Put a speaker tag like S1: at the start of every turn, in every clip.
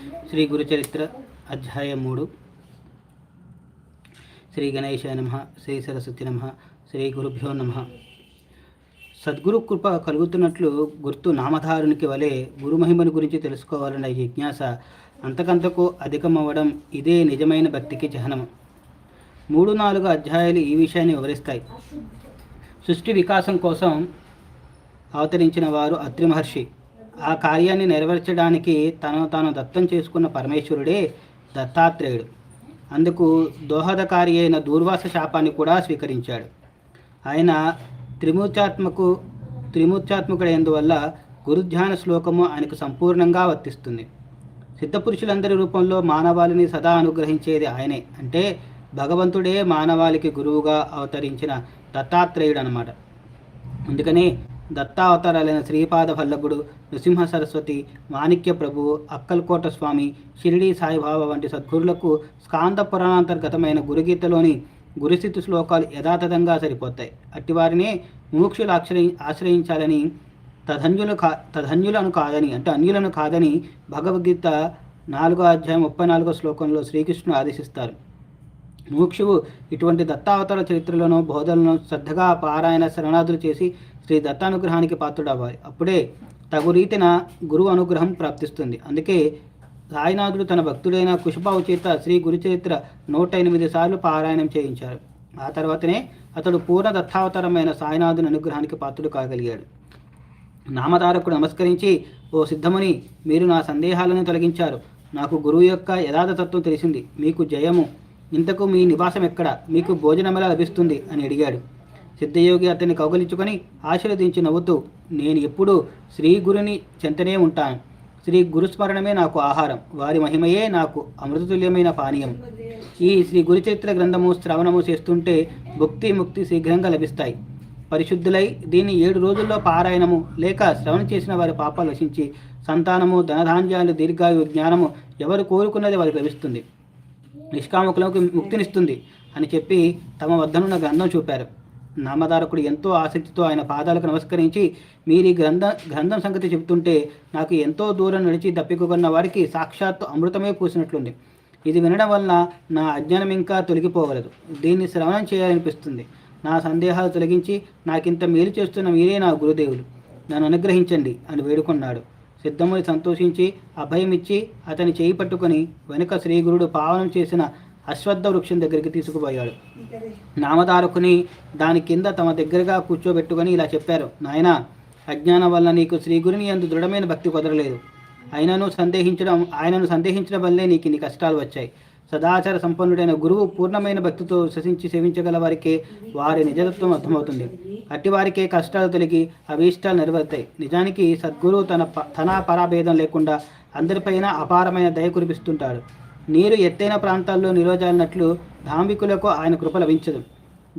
S1: శ్రీ గురుచరిత్ర అధ్యాయం మూడు. శ్రీ గణేశాయ నమ శ్రీ సరస్వతి నమ శ్రీ గురుభ్యో నమ. సద్గురు కృప కలుగుతున్నట్లు గుర్తు నామధారునికి వలె గురుమహిమను గురించి తెలుసుకోవాలన్న జిజ్ఞాస అంతకంతకు అధికమవ్వడం ఇదే నిజమైన భక్తికి చిహ్నం మూడు నాలుగు అధ్యాయాలు ఈ విషయాన్ని వివరిస్తాయి. సృష్టి వికాసం కోసం అవతరించిన వారు అత్రి మహర్షి ఆ కార్యాన్ని నెరవేర్చడానికి తను తాను దత్తం చేసుకున్న పరమేశ్వరుడే దత్తాత్రేయుడు. అందుకు దోహదకారి అయిన దూర్వాస శాపాన్ని కూడా స్వీకరించాడు. ఆయన త్రిమూర్చాత్మకు త్రిమూర్చాత్మకుడైనందువల్ల గురుధ్యాన శ్లోకము ఆయనకు సంపూర్ణంగా వర్తిస్తుంది. సిద్ధపురుషులందరి రూపంలో మానవాళిని సదా అనుగ్రహించేది ఆయనే. అంటే భగవంతుడే మానవాళికి గురువుగా అవతరించిన దత్తాత్రేయుడు అనమాట అందుకనే దత్తావతారాలైన శ్రీపాద వల్లభుడు నృసింహ సరస్వతి మాణిక్య ప్రభు అక్కల్కోట స్వామి షిరిడి సాయిబాబా వంటి సద్గురులకు స్కాంద పురాణాంతర్గతమైన గురుగీతలోని గురుస్థితి శ్లోకాలు యథాతథంగా సరిపోతాయి. అట్టివారినే ముముక్షులు ఆశ్రయి ఆశ్రయించాలని తధన్యులు కా తధన్యులను కాదని అంటే అన్యులను కాదని భగవద్గీత నాలుగో అధ్యాయం ముప్పై నాలుగో శ్లోకంలో శ్రీకృష్ణుడు ఆదేశిస్తారు. ముముక్షువు ఇటువంటి దత్తావతార చరిత్రలను బోధనలను శ్రద్ధగా పారాయణ శరణాదులు చేసి శ్రీ దత్తానుగ్రహానికి పాత్రుడవ్వాలి. అప్పుడే తగు రీతిన గురువు అనుగ్రహం ప్రాప్తిస్తుంది. అందుకే సాయినాథుడు తన భక్తుడైన కుషుబావు చేత శ్రీ గురుచరిత్ర నూట ఎనిమిది సార్లు పారాయణం చేయించారు. ఆ తర్వాతనే అతడు పూర్ణ దత్తావతారమైన సాయినాథుని అనుగ్రహానికి పాత్రుడు కాగలిగాడు. నామధారకుడు నమస్కరించి ఓ సిద్ధముని మీరు నా సందేహాలను తొలగించారు. నాకు గురువు యొక్క యథార్థ తెలిసింది. మీకు జయము. ఇంతకు మీ నివాసం ఎక్కడ మీకు భోజనం ఎలా లభిస్తుంది అని అడిగాడు. సిద్ధయోగి అతన్ని కౌగలించుకొని ఆశీర్వదించి నవ్వుతూ నేను ఎప్పుడూ శ్రీ గురుని చెంతనే ఉంటాను. శ్రీ గురుస్మరణమే నాకు ఆహారం. వారి మహిమయే నాకు అమృతతుల్యమైన పానీయం. ఈ శ్రీ గురుచరిత్ర గ్రంథము శ్రవణము చేస్తుంటే భుక్తి ముక్తి శీఘ్రంగా లభిస్తాయి. పరిశుద్ధులై దీన్ని ఏడు రోజుల్లో పారాయణము లేక శ్రవణం చేసిన వారి పాపాలు రచించి సంతానము ధనధాన్యాలు దీర్ఘాయు జ్ఞానము ఎవరు కోరుకున్నది వారికి లభిస్తుంది. నిష్కామకులకు ముక్తినిస్తుంది అని చెప్పి తమ వద్దనున్న గ్రంథం చూపారు. నామధారకుడు ఎంతో ఆసక్తితో ఆయన పాదాలకు నమస్కరించి మీరు ఈ గ్రంథ గ్రంథం సంగతి చెబుతుంటే నాకు ఎంతో దూరం నడిచి దప్పికొన్న వారికి సాక్షాత్తు అమృతమే పూసినట్లుంది. ఇది వినడం వలన నా అజ్ఞానం ఇంకా తొలగిపోగలదు దీన్ని శ్రవణం చేయాలనిపిస్తుంది. నా సందేహాలు తొలగించి నాకింత మేలు చేస్తున్న మీరే నా గురుదేవులు. నన్ను అనుగ్రహించండి అని వేడుకున్నాడు. సిద్ధముని సంతోషించి అభయమిచ్చి అతని చేయి పట్టుకొని వెనుక శ్రీగురుడు పావనం చేసిన అశ్వత్థ వృక్షం దగ్గరికి తీసుకుపోయాడు నామదారకుని దాని కింద తమ దగ్గరగా కూర్చోబెట్టుకొని ఇలా చెప్పారు నాయనా అజ్ఞానం వల్ల నీకు శ్రీగురుని అందు దృఢమైన భక్తి కుదరలేదు. ఆయనను సందేహించడం ఆయనను సందేహించడం వల్లే నీకు ఇన్ని కష్టాలు వచ్చాయి. సదాచార సంపన్నుడైన గురువు పూర్ణమైన భక్తితో శ్వసించి సేవించగల వారికే వారి నిజతత్వం అర్థమవుతుంది. అట్టి వారికే కష్టాలు తొలగి అభీష్టాలు నెరవేరుతాయి. నిజానికి సద్గురువు తన ప- తన పరాభేదం లేకుండా అందరిపైన అపారమైన దయ కురిపిస్తుంటాడు. నీరు ఎత్తైన ప్రాంతాల్లో నిరోజాలినట్లు ధాంబికులకు ఆయన కృప లభించదు.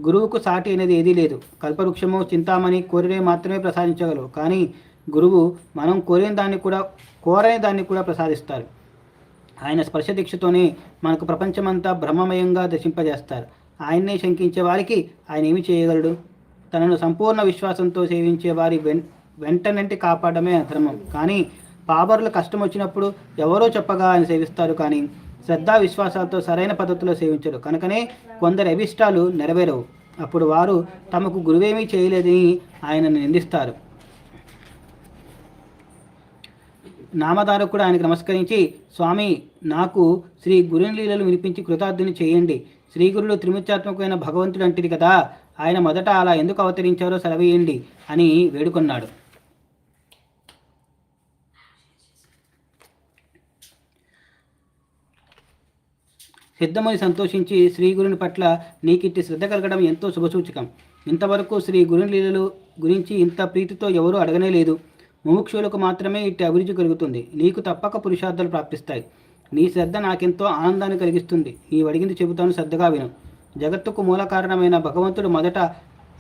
S1: గురువుకు సాటి అనేది ఏదీ లేదు. కల్పవృక్షము చింతామణి కోరినే మాత్రమే ప్రసాదించగలవు. కానీ గురువు మనం కోరిన దాన్ని కూడా కోరని దాన్ని కూడా ప్రసాదిస్తారు. ఆయన స్పర్శ దీక్షతోనే మనకు ప్రపంచమంతా బ్రహ్మమయంగా దర్శింపజేస్తారు. ఆయన్నే శంకించే వారికి ఆయన ఏమి చేయగలడు? తనను సంపూర్ణ విశ్వాసంతో సేవించే వారి వెన్ వెంటనంటి కాపాడమే ధర్మం కానీ పాబర్లు కష్టం వచ్చినప్పుడు ఎవరో చెప్పగా ఆయన సేవిస్తారు కానీ శ్రద్ధా విశ్వాసాలతో సరైన పద్ధతిలో సేవించరు. కనుకనే కొందరి అభిష్టాలు నెరవేరవు. అప్పుడు వారు తమకు గురువేమీ చేయలేదని ఆయనను నిందిస్తారు. నామధారకుడు ఆయనకు నమస్కరించి స్వామి నాకు శ్రీ గురుని లీలలు వినిపించి కృతార్థుని చేయండి. శ్రీ గురుడు త్రిముత్యాత్మకమైన భగవంతుడు అంటిది కదా. ఆయన మొదట అలా ఎందుకు అవతరించారో సెలవేయండి అని వేడుకున్నాడు. సిద్ధముని సంతోషించి శ్రీ గురుని పట్ల నీకిట్టి శ్రద్ధ కలగడం ఎంతో శుభసూచకం. ఇంతవరకు శ్రీ గురుని లీలలు గురించి ఇంత ప్రీతితో ఎవరూ అడగనే లేదు. ముముక్షులకు మాత్రమే ఇట్టి అభిరుచి కలుగుతుంది. నీకు తప్పక పురుషార్థాలు ప్రాప్తిస్తాయి. నీ శ్రద్ధ నాకెంతో ఆనందాన్ని కలిగిస్తుంది. నీవు అడిగింది చెబుతాను శ్రద్ధగా విను. జగత్తుకు మూల కారణమైన భగవంతుడు మొదట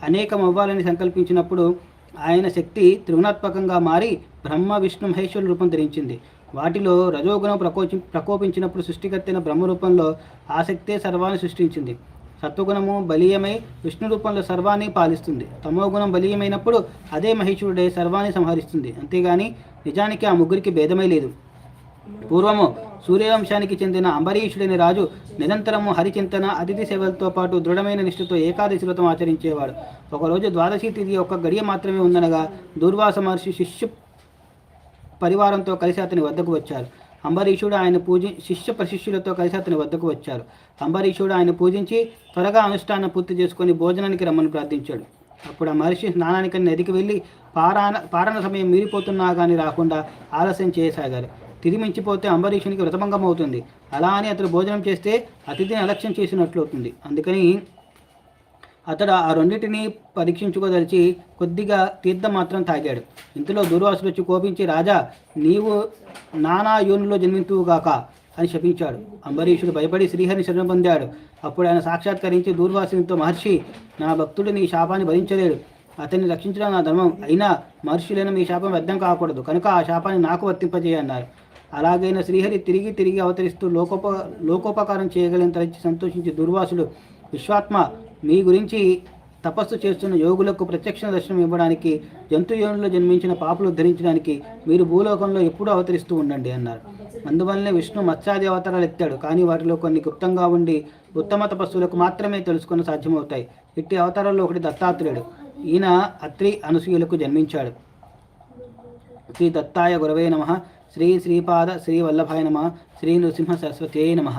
S1: అనేకం అవ్వాలని సంకల్పించినప్పుడు ఆయన శక్తి త్రిగుణాత్మకంగా మారి బ్రహ్మ విష్ణు మహేశ్వరుల రూపం ధరించింది. వాటిలో రజోగుణం ప్రకోచి ప్రకోపించినప్పుడు సృష్టికర్తైన బ్రహ్మ రూపంలో సర్వాన్ని సృష్టించింది. సత్వగుణము బలీయమై విష్ణు రూపంలో సర్వాన్ని పాలిస్తుంది. తమోగుణం బలీయమైనప్పుడు అదే మహేశ్వరుడే సర్వాన్ని సంహరిస్తుంది. అంతేగాని నిజానికి ఆ ముగ్గురికి భేదమే లేదు. పూర్వము సూర్యవంశానికి చెందిన అంబరీషుడైన రాజు నిరంతరము హరిచింతన అతిథి సేవలతో పాటు దృఢమైన నిష్ఠతో ఏకాదశి వ్రతం ఆచరించేవాడు. ఒకరోజు ద్వాదశి తిథి ఒక్క గడియ మాత్రమే ఉందనగా దూర్వాస మహర్షి శిష్యు పరివారంతో కలిసి అతని వద్దకు వచ్చారు. అంబరీషుడు ఆయన పూజి శిష్య ప్రశిష్యులతో కలిసి అతని వద్దకు వచ్చారు. అంబరీషుడు ఆయన పూజించి త్వరగా అనుష్ఠానం పూర్తి చేసుకొని భోజనానికి రమ్మని ప్రార్థించాడు. అప్పుడు ఆ మహర్షి స్నానానికి నదికి వెళ్ళి పారాయణ పారణ సమయం మీరిపోతున్నా కానీ రాకుండా ఆలస్యం చేయసాగారు. తిరిమించిపోతే అంబరీషునికి వ్రతభంగం అవుతుంది అలా అని అతడు భోజనం చేస్తే అతిథిని అలక్ష్యం చేసినట్లు అవుతుంది అందుకని అతడు ఆ రెండింటిని పరీక్షించుకోదలిచి కొద్దిగా తీర్థం మాత్రం తాగాడు. ఇంతలో దుర్వాసుడు వచ్చి కోపించి రాజా నీవు నానా యోనిలో జన్మింతువుగాక అని శపించాడు. అంబరీషుడు భయపడి శ్రీహరిని శరణం పొందాడు. అప్పుడు ఆయన సాక్షాత్కరించి దూర్వాసునితో మహర్షి నా భక్తుడు నీ శాపాన్ని భరించలేడు. అతన్ని రక్షించడం నా ధర్మం. అయినా మహర్షులైన మీ శాపం వ్యర్థం కాకూడదు. కనుక ఆ శాపాన్ని నాకు వర్తింపజేయన్నారు అలాగైనా శ్రీహరి తిరిగి తిరిగి అవతరిస్తూ లోకోప లోకోపకారం చేయగలని తలచి సంతోషించి దుర్వాసుడు విశ్వాత్మ మీ గురించి తపస్సు చేస్తున్న యోగులకు ప్రత్యక్ష దర్శనం ఇవ్వడానికి జంతు జన్మించిన పాపులు ధరించడానికి మీరు భూలోకంలో ఎప్పుడూ అవతరిస్తూ ఉండండి అన్నారు. అందువల్లనే విష్ణు మత్స్యాది అవతారాలు ఎత్తాడు. కానీ వాటిలో కొన్ని గుప్తంగా ఉండి ఉత్తమ తపస్సులకు మాత్రమే తెలుసుకుని సాధ్యమవుతాయి. ఇట్టి అవతారాల్లో ఒకటి దత్తాత్రేయుడు. ఈయన అత్రి అనసూయులకు జన్మించాడు. శ్రీ దత్తాయ గురవే నమ. శ్రీ శ్రీపాద శ్రీ వల్లభాయ నమ. శ్రీ నృసింహ సరస్వతి నమ.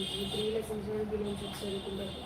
S2: ఈ త్రీ లెసన్స్ బిలియన్స్ చదువుకుంటారు